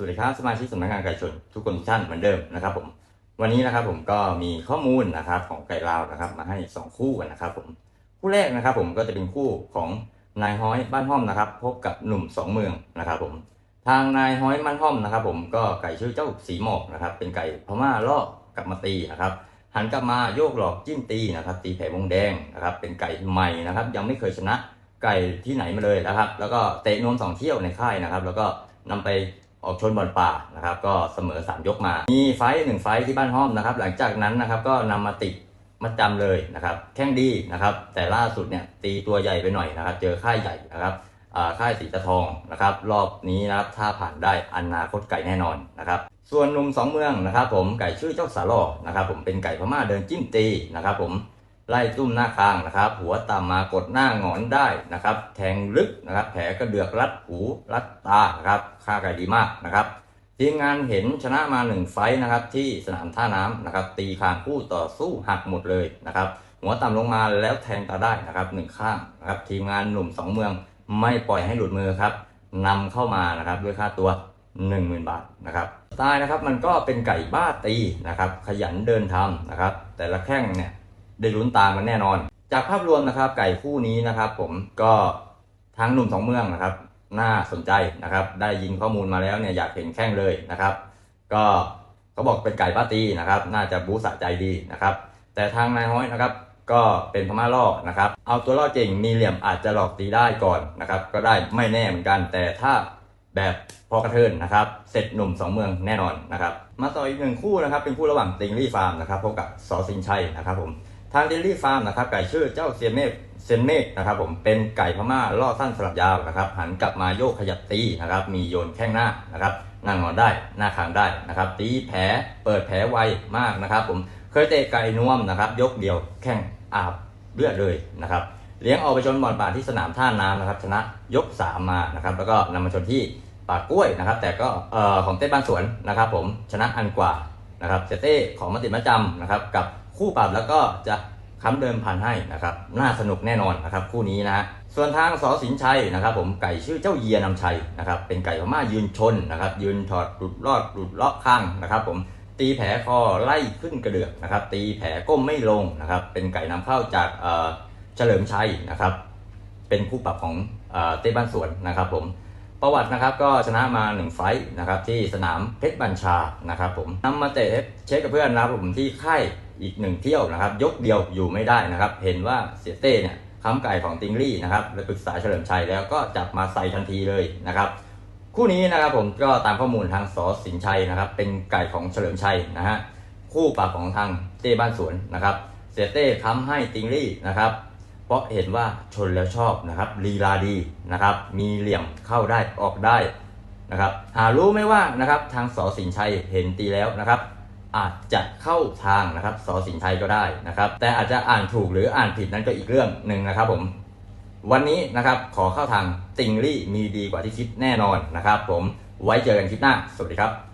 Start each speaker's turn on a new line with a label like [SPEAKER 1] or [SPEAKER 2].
[SPEAKER 1] วัสดีครับสมาชิกสำนักงานไก่ชนทุกคนท่านเหมือนเดิมนะครับผมวันนี้นะครับผมก็มีข้อมูลนะครับของไก่ลาวนะครับมาให้ 2 คู่กันนะครับผมคู่แรกนะครับผมก็จะเป็นคู่ของนายฮ้อยบ้านห้อมนะครับ พบกับหนุ่มสองเมืองนะครับผมทางนายฮ้อยบ้านห้อมนะครับ ผมก็ไก่ชื่อเจ้าสีหมอกนะครับ เป็นไก่พม่าล่อกลับมาตีนะครับหันกลับมาโยกหลอกจิ้มตีนะครับ ตีแผลวงแดงนะครับ เป็นไก่ใหม่นะครับ ยังไม่เคยชนะไก่ที่ไหนมาเลยนะครับ แล้วก็เตะนวมสองเที่ยวในค่ายนะครับ แล้วก็นำไป ออกชนบอลป่านะครับ ก็เสมอ 3 ยกมา มีไฟหนึ่งไฟที่บ้านห้อมนะครับ หลังจากนั้นนะครับก็นำมาติดมัดจำเลยนะครับ แข้งดีนะครับ แต่ล่าสุดเนี่ยตีตัวใหญ่ไปหน่อยนะครับ เจอค่ายใหญ่นะครับค่ายสีตะทองนะครับ รอบนี้นะครับถ้าผ่านได้อนาคตไก่แน่นอนนะครับ ส่วนนุ่มสองเมืองนะครับ ผมไก่ชื่อเจ้าสาลอนะครับ ผมเป็นไก่พม่าเดินจิ้มตีนะครับ ผม ไล่ตุ้มหน้าคางนะครับ หัวต่ำมากดหน้าหงอนได้นะครับ แทงลึกนะครับ แผลกระเดือกรัดหูรัดตานะครับค่าไก่ดีมากนะครับทีมงานเห็นชนะมาหนึ่งไฟนะครับ ที่สนามท่าน้ำนะครับ ตีคางคู่ต่อสู้หักหมดเลยนะครับ หัวต่ำลงมาแล้วแทงตาได้นะครับหนึ่งข้างนะครับ ทีมงานหนุ่มสองเมืองไม่ปล่อยให้หลุดมือครับนำเข้ามานะครับด้วยค่าตัว 10,000 บาทนะครับตล์นะครับมันก็เป็นไก่บ้าตีนะครับ ขยันเดินทำนะครับ แต่ละแข้งเนี่ย ได้ลุ้นตามกันแน่นอน จากภาพรวมนะครับไก่คู่นี้นะครับผมก็ทั้งหนุ่มสองเมืองนะครับน่าสนใจนะครับ ได้ยินข้อมูลมาแล้วเนี่ยอยากเห็นแข้งเลยนะครับ ก็เขาบอกเป็นไก่ป้าตีนะครับ น่าจะบูสะใจดีนะครับ แต่ทางนายห้อยนะครับ ก็เป็นพม่าล่อนะครับ เอาตัวล่อเก่งมีเหลี่ยมอาจจะหลอกตีได้ก่อนนะครับ ก็ได้ไม่แน่เหมือนกัน แต่ถ้าแบบพอกระเทินนะครับ เสร็จหนุ่มสองเมืองแน่นอนนะครับ มาต่ออีกหนึ่งคู่นะครับ เป็นคู่ระหว่างติงลี่ฟาร์มนะครับพบกับสอสินชัยนะครับผม ทางเดลี่ฟาร์มนะครับไก่ชื่อเจ้าเซียนเมฆเซนเมฆนะครับผมเป็นไก่พม่าล่อสั้นสลับยาวนะครับหันกลับมาโยกขยับตีนะครับมีโยนแข้งหน้านะครับนั่งนอนได้หน้าคางได้นะครับตีแผลเปิดแผลไวมากนะครับผมเคยเตะไก่นวมนะครับยกเดียวแข้งอาบเลือดเลยนะครับเลี้ยงออกไปชนบอลป่าที่สนามท่าน้ำนะครับชนะยก3มมานะครับแล้วก็นำมาชนที่ป่ากล้วยนะครับแต่ก็เอ่อของเต้บ้านสวนนะครับผมชนะอันกว่านะครับเซเต้ของมติมาจำนะครับกับ คู่ปรับแล้วก็จะค้ำเดิมพันให้นะครับ น่าสนุกแน่นอนนะครับ คู่นี้นะ ส่วนทางสอสินชัยนะครับ ผมไก่ชื่อเจ้าเยียนำชัยนะครับ เป็นไก่พม่ายืนชนนะครับ ยืนถอดหลุดรอดหลุดเลาะข้างนะครับ ผมตีแผลคอไล่ขึ้นกระเดือกนะครับ ตีแผลก้มไม่ลงนะครับ เป็นไก่นำเข้าจากเฉลิมชัยนะครับ เป็นคู่ปรับของเต้บ้านสวนนะครับ ผม ประวัตินะครับก็ชนะมา 1 ไฟท์นะครับที่สนามเพชรบัญชานะครับผมนำมาเตะเช็คกับเพื่อนนะครับผมที่ค่ายอีกหนึ่งเที่ยวนะครับ ยกเดียวอยู่ไม่ได้นะครับ เห็นว่าเสียเต้เนี่ยค้ำไก่ของติงลี่นะครับเลยปรึกษาเฉลิมชัยแล้วก็จับมาใส่ทันทีเลยนะครับ คู่นี้นะครับผมก็ตามข้อมูลทางสอสินชัยนะครับ เป็นไก่ของเฉลิมชัยนะฮะคู่ปรับของทางเต้บ้านสวนนะครับ เสียเต้ค้ำให้ติงลี่นะครับ เพราะเห็นว่าชนแล้วชอบนะครับลีลาดีนะครับ มีเหลี่ยมเข้าได้ออกได้นะครับหารู้ไหมว่านะครับทางสอสินชัยเห็นตีแล้วนะครับ อาจจะเข้าทางนะครับสอสินชัยก็ได้นะครับ แต่อาจจะอ่านถูกหรืออ่านผิดนั้นก็อีกเรื่องหนึ่งนะครับผมวันนี้นะครับขอเข้าทางติงลี่มีดีกว่าที่คิดแน่นอนนะครับ ผมไว้เจอกันคลิปหน้า สวัสดีครับ